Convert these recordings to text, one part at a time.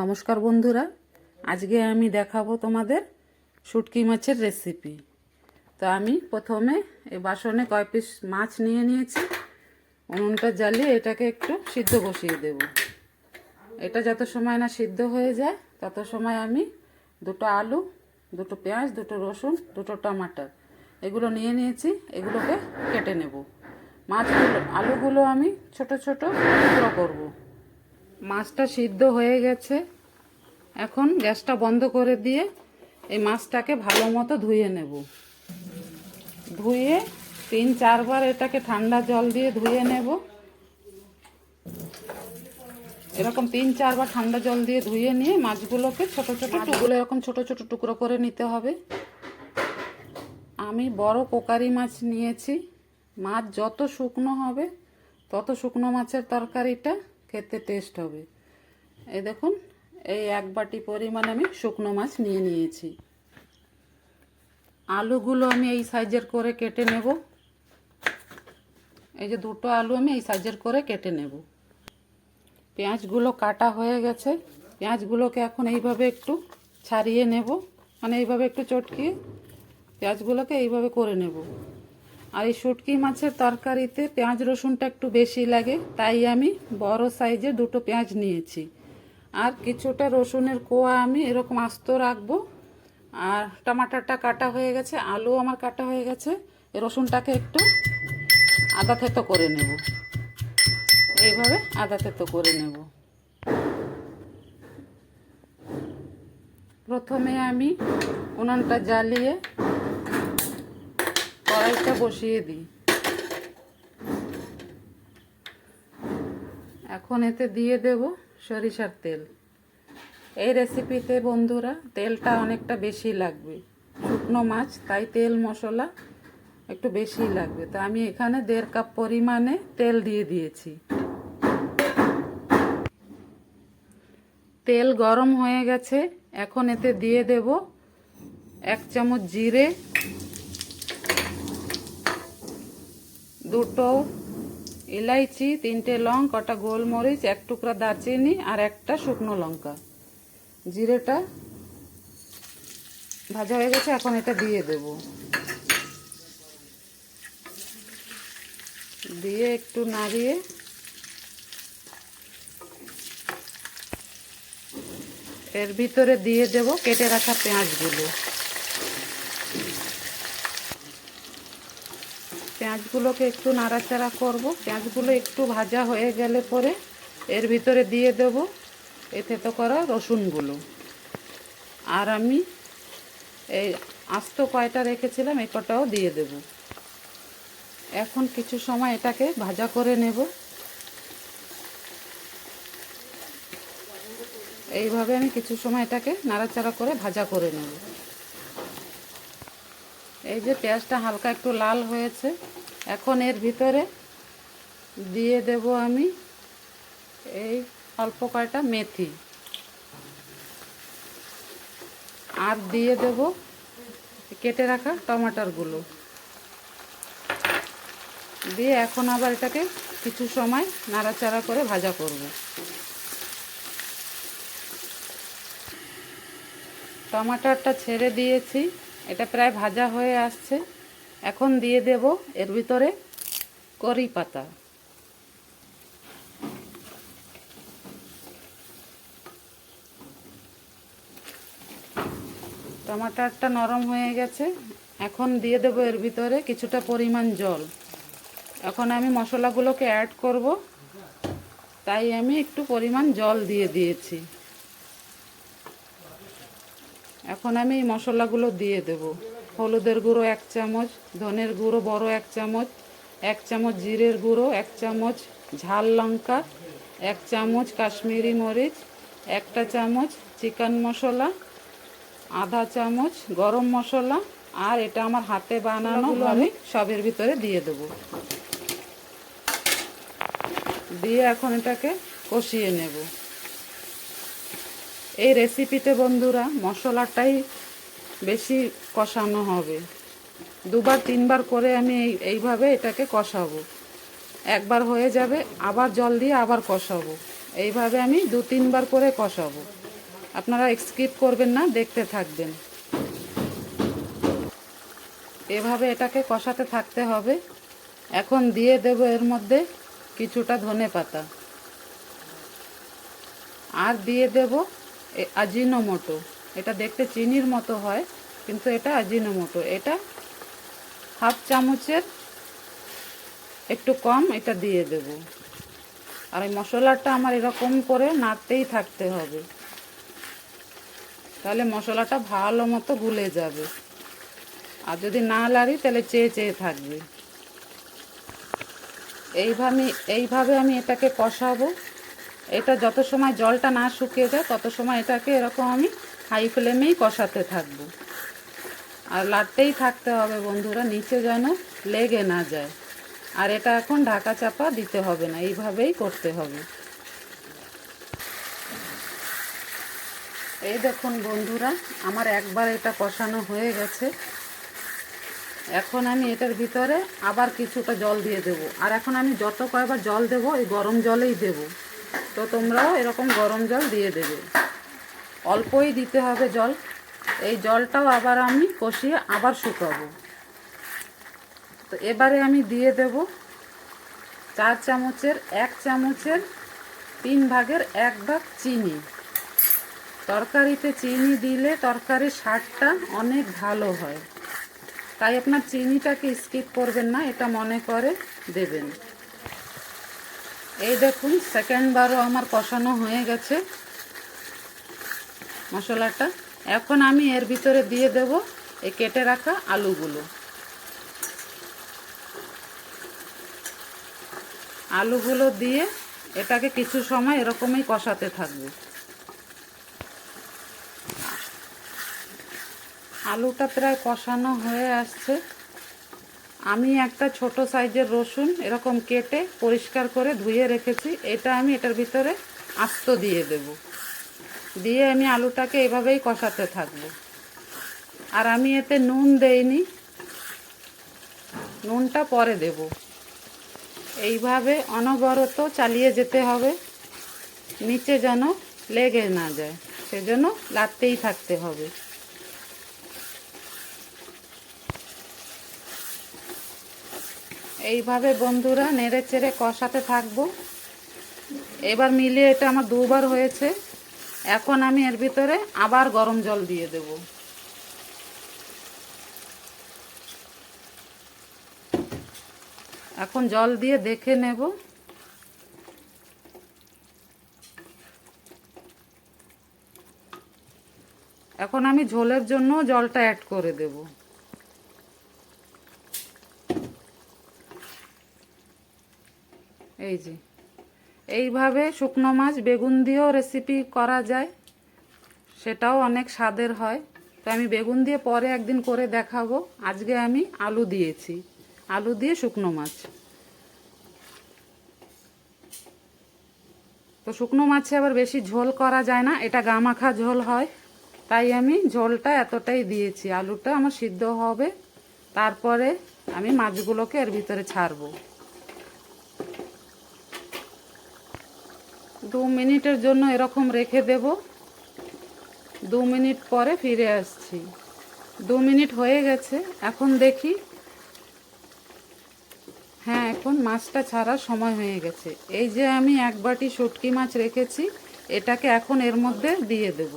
নমস্কার বন্ধুরা, আজকে আমি দেখাবো তোমাদের শুটকি মাছের রেসিপি তো আমি প্রথমে এই বাসনে কয় পিস মাছ নিয়ে নিয়েছি, উনুনটা জ্বালিয়ে এটাকে একটু সিদ্ধ বসিয়ে দেব। এটা যত সময় না সিদ্ধ হয়ে যায়, তত সময় আমি দুটো আলু, দুটো পেঁয়াজ, দুটো রসুন, দুটো টমাটার এগুলো নিয়ে নিয়েছি, এগুলোকে কেটে নেব। মাছগুলো, আলুগুলো আমি ছোট ছোট টুকরো করব। মাছটা সিদ্ধ হয়ে গেছে। এখন গ্যাসটা বন্ধ করে দিয়ে এই মাছটাকে ভালো মতো ধুয়ে নেব। ধুয়ে তিন চারবার এটাকে ঠান্ডা জল দিয়ে ধুয়ে নেব। এরকম তিন চারবার ঠান্ডা জল দিয়ে ধুয়ে নিয়ে মাছগুলোকে ছোট ছোট টুকরো, এরকম ছোট ছোট টুকরো করে নিতে হবে। আমি বড় কোকারি মাছ নিয়েছি। মাছ যত শুকনো হবে, তত শুকনো মাছের তরকারিটা খেতে টেস্ট হবে। এই দেখুন, এই এক বাটি পরিমাণ আমি শুকনো মাছ নিয়ে নিয়েছি। আলুগুলো আমি এই সাইজের করে কেটে নেব। এই যে দুটো আলু আমি এই সাইজের করে কেটে নেব। পেঁয়াজগুলো কাটা হয়ে গেছে। পেঁয়াজগুলোকে এখন এইভাবে একটু ছাড়িয়ে নেব। মানে এইভাবে একটু চটকিয়ে পেঁয়াজগুলোকে এইভাবে করে নেব। আর এই শুটকি মাছের তরকারিতে পেঁয়াজ রসুনটা একটু বেশি লাগে, তাই আমি বড় সাইজে দুটো পেঁয়াজ নিয়েছি। আর কিছুটা রসুনের কোয়া আমি এরকম আস্ত রাখব। আর টমাটারটা কাটা হয়ে গেছে আলু আমার কাটা হয়ে গেছে রসুনটাকে একটু আদা থেতো করে নেব। এইভাবে আদা থেতো করে নেব। প্রথমে আমি উনানটা জ্বালিয়ে কড়াইটা বসিয়ে দিই। এখন এতে দিয়ে দেব সরিষার তেল। এই রেসিপিতে বন্ধুরা তেলটা অনেকটা বেশি লাগবে। শুকনো মাছ, তাই তেল মশলা একটু বেশি লাগবে। তো আমি এখানে দেড় কাপ পরিমাণে তেল দিয়ে দিয়েছি। তেল গরম হয়ে গেছে। এখন এতে দিয়ে দেব এক চামচ জিরে দুটো ইলাইচি, তিনটে লং, কটা গোলমরিচ, এক টুকরা দারচিনি আর একটা শুকনো লঙ্কা। জিরেটা ভাজা হয়ে গেছে, এখন এটা দিয়ে দেব। দিয়ে একটু নাড়িয়ে এর ভিতরে দিয়ে দেব, কেটে রাখা পেঁয়াজগুলো। পেঁয়াজগুলোকে একটু নাড়াচাড়া করব। পেঁয়াজগুলো একটু ভাজা হয়ে গেলে পরে এর ভিতরে দিয়ে দেব এতে তো করা রসুনগুলো। আর আমি এই আস্ত কয়টা রেখেছিলাম এই কটাও দিয়ে দেব। এখন কিছু সময় এটাকে ভাজা করে নেব। এইভাবে আমি কিছু সময় এটাকে নাড়াচাড়া করে ভাজা করে নেব। এই যে পেঁয়াজটা হালকা একটু লাল হয়েছে, এখন এর ভিতরে দিয়ে দেব আমি এই অল্প কয়টা মেথি। আর দিয়ে দেব কেটে রাখা টমাটারগুলো দিয়ে এখন আবার এটাকে কিছু সময় নাড়াচাড়া করে ভাজা করব। টমাটারটা ছেড়ে দিয়েছি। এটা প্রায় ভাজা হয়ে আসছে। এখন দিয়ে দেব এর ভিতরে করি পাতা। টমাটারটা নরম হয়ে গেছে। এখন দিয়ে দেবো এর ভিতরে কিছুটা পরিমাণ জল। এখন আমি মশলাগুলোকে অ্যাড করব। তাই আমি একটু পরিমাণ জল দিয়ে দিয়েছি। এখন আমি এই মশলাগুলো দিয়ে দেব। হলুদের গুঁড়ো এক চামচ ধনের গুঁড়ো বড় এক চামচ এক চামচ জিরের গুঁড়ো এক চামচ ঝাল লঙ্কা এক চামচ কাশ্মীরি মরিচ একটা চামচ চিকেন মশলা আধা চামচ গরম মশলা আর এটা আমার হাতে বানানো আমি সবের ভিতরে দিয়ে দেব। দিয়ে এখন এটাকে কষিয়ে নেব। এই রেসিপিতে বন্ধুরা মশলাটাই বেশি কষানো হবে। দুবার, তিনবার করে আমি এই এইভাবে এটাকে কষাবো। একবার হয়ে যাবে, আবার জল দিয়ে আবার কষাবো। এইভাবে আমি দু, তিনবার করে কষাবো। আপনারা স্কিপ করবেন না, দেখতে থাকবেন। এভাবে এটাকে কষাতে থাকতে হবে। এখন দিয়ে দেব এর মধ্যে কিছুটা ধনে পাতা আর দিয়ে দেব আজিনোমোটো এটা দেখতে চিনির মতো হয়, কিন্তু এটা আজিনোমোটো এটা হাফ চামচের একটু কম এটা দিয়ে দেব। আর এই মশলাটা আমার এরকম করে নাড়তেই থাকতে হবে। তাহলে মশলাটা ভালো মতো গুলে যাবে। আর যদি না লাড়ি তাহলে চেয়ে চেয়ে থাকবে। এইভাবে এইভাবে আমি এটাকে কষাবো। এটা যত সময় জলটা না শুকিয়ে যায়, তত সময় এটাকে এরকম আমি হাই ফ্লেমেই কষাতে থাকব। আর লাটতেই থাকতে হবে বন্ধুরা, নিচে যেন লেগে না যায়। আর এটা এখন ঢাকা চাপা দিতে হবে না, এইভাবেই করতে হবে। এই দেখুন বন্ধুরা, আমার একবার এটা কষানো হয়ে গেছে। এখন আমি এটার ভিতরে আবার কিছুটা জল দিয়ে দেব। আর এখন আমি যত কয়বার জল দেব, এই গরম জলেই দেব। তো তোমরাও এরকম গরম জল দিয়ে দেবে। অল্পই দিতে হবে জল। এই জলটাও আবার আমি কষিয়ে আবার শুকাবো। তো এবারে আমি দিয়ে দেব চার চামচের, এক চামচের তিন ভাগের এক ভাগ চিনি। তরকারিতে চিনি দিলে তরকারির স্বাদটা অনেক ভালো হয়। তাই আপনার চিনিটাকে স্কিপ করবেন না, এটা মনে করে দেবেন। এই দেখুন সেকেন্ড বারও আমার কষানো হয়ে গেছে মশলাটা। এখন আমি এর ভিতরে দিয়ে দেব এই কেটে রাখা আলুগুলো। আলুগুলো দিয়ে এটাকে কিছু সময় এরকমই কষাতে থাকবে। আলুটা প্রায় কষানো হয়ে আসছে। আমি একটা ছোট সাইজের রসুন এরকম কেটে পরিষ্কার করে ধুয়ে রেখেছি। এটা আমি এটার ভিতরে আস্ত দিয়ে দেব। দিয়ে আমি আলুটাকে এভাবেই কষাতে থাকব। আর আমি এতে নুন দেইনি। নুনটা পরে দেব। এইভাবে অনবরত চালিয়ে যেতে হবে। নিচে যেন লেগে না যায়। সেজন্য লাড়তেই থাকতে হবে। এইভাবে বন্ধুরা নেড়ে চেড়ে কষাতে থাকব। এবার মিলিয়ে এটা আমার দুবার হয়েছে। এখন আমি এর ভিতরে আবার গরম জল দিয়ে দেব। এখন জল দিয়ে দেখে নেব। এখন আমি ঝোলের জন্য জলটা অ্যাড করে দেবো। এই যে। এইভাবে শুকনো মাছ বেগুন দিয়েও রেসিপি করা যায়, সেটাও অনেক স্বাদের হয়। তো আমি বেগুন দিয়ে পরে একদিন করে দেখাবো। আজকে আমি আলু দিয়েছি। আলু দিয়ে শুকনো মাছ। তো শুকনো মাছে আবার বেশি ঝোল করা যায় না, এটা গামাখা ঝোল হয়। তাই আমি ঝোলটা এতটাই দিয়েছি। আলুটা আমার সিদ্ধ হবে। তারপরে আমি মাছগুলোকে এর ভিতরে ছাড়বো। দু মিনিটের জন্য এরকম রেখে দেব। দু মিনিট পরে ফিরে আসছি। দু মিনিট হয়ে গেছে। এখন দেখি। হ্যাঁ এখন মাছটা ছাড়ার সময় হয়ে গেছে। এই যে আমি এক বাটি শুটকি মাছ রেখেছি, এটাকে এখন এর মধ্যে দিয়ে দেব।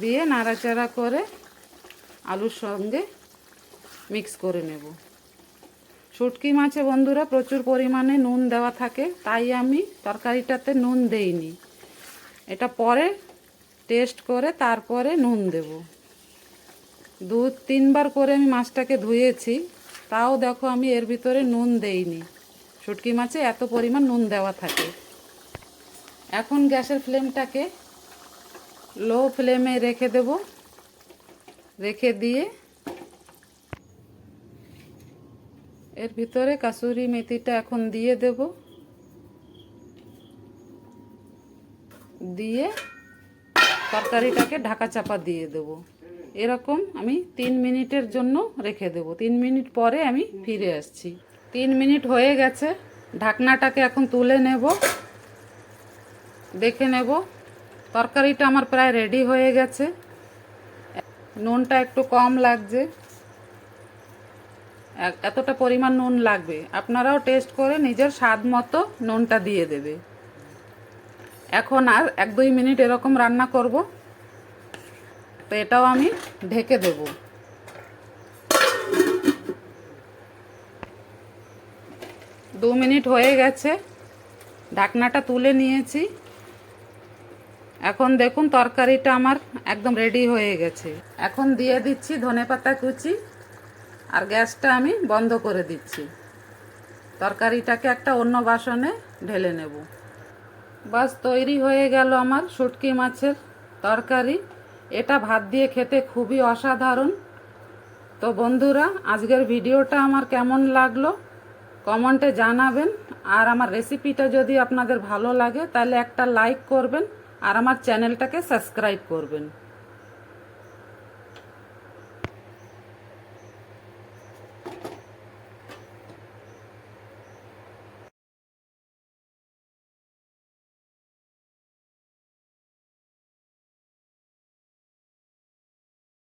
দিয়ে নাড়াচাড়া করে আলুর সঙ্গে মিক্স করে নেব। শুটকি মাছে বন্ধুরা প্রচুর পরিমাণে নুন দেওয়া থাকে, তাই আমি তরকারিটাতে নুন দেইনি। এটা পরে টেস্ট করে তারপরে নুন দেব। দু, তিনবার করে আমি মাছটাকে ধুয়েছি, তাও দেখো আমি এর ভিতরে নুন দেইনি। শুটকি মাছে এত পরিমাণ নুন দেওয়া থাকে। এখন গ্যাসের ফ্লেমটাকে লো ফ্লেমে রেখে দেব। রেখে দিয়ে এর ভিতরে কাসুরি মেথিটা এখন দিয়ে দেব। দিয়ে তরকারিটাকে ঢাকা চাপা দিয়ে দেব। এরকম আমি তিন মিনিটের জন্য রেখে দেব। তিন মিনিট পরে আমি ফিরে আসছি। তিন মিনিট হয়ে গেছে। ঢাকনাটাকে এখন তুলে নেব। দেখে নেব। তরকারিটা আমার প্রায় রেডি হয়ে গেছে। নুনটা একটু কম লাগছে। এতটা পরিমাণ নুন লাগবে। আপনারাও টেস্ট করে নিজের স্বাদ মতো নুনটা দিয়ে দেবে। এখন আর এক দুই মিনিট এরকম রান্না করব। তো এটাও আমি ঢেকে দেব। দু মিনিট হয়ে গেছে। ঢাকনাটা তুলে নিয়েছি। এখন দেখুন তরকারিটা আমার একদম রেডি হয়ে গেছে। এখন দিয়ে দিচ্ছি ধনেপাতা কুচি। আর গ্যাসটা আমি বন্ধ করে দিচ্ছি। তরকারিটাকে একটা অন্য বাসনে ঢেলে নেব। বাস তৈরি হয়ে গেল আমার শুটকি মাছের তরকারি। এটা ভাত দিয়ে খেতে খুবই অসাধারণ। তো বন্ধুরা, আজকের ভিডিওটা আমার কেমন লাগল? কমেন্টে জানাবেন। আর আমার রেসিপিটা যদি আপনাদের ভালো লাগে, তাহলে একটা লাইক করবেন। আর আমার চ্যানেলটাকে সাবস্ক্রাইব করবেন।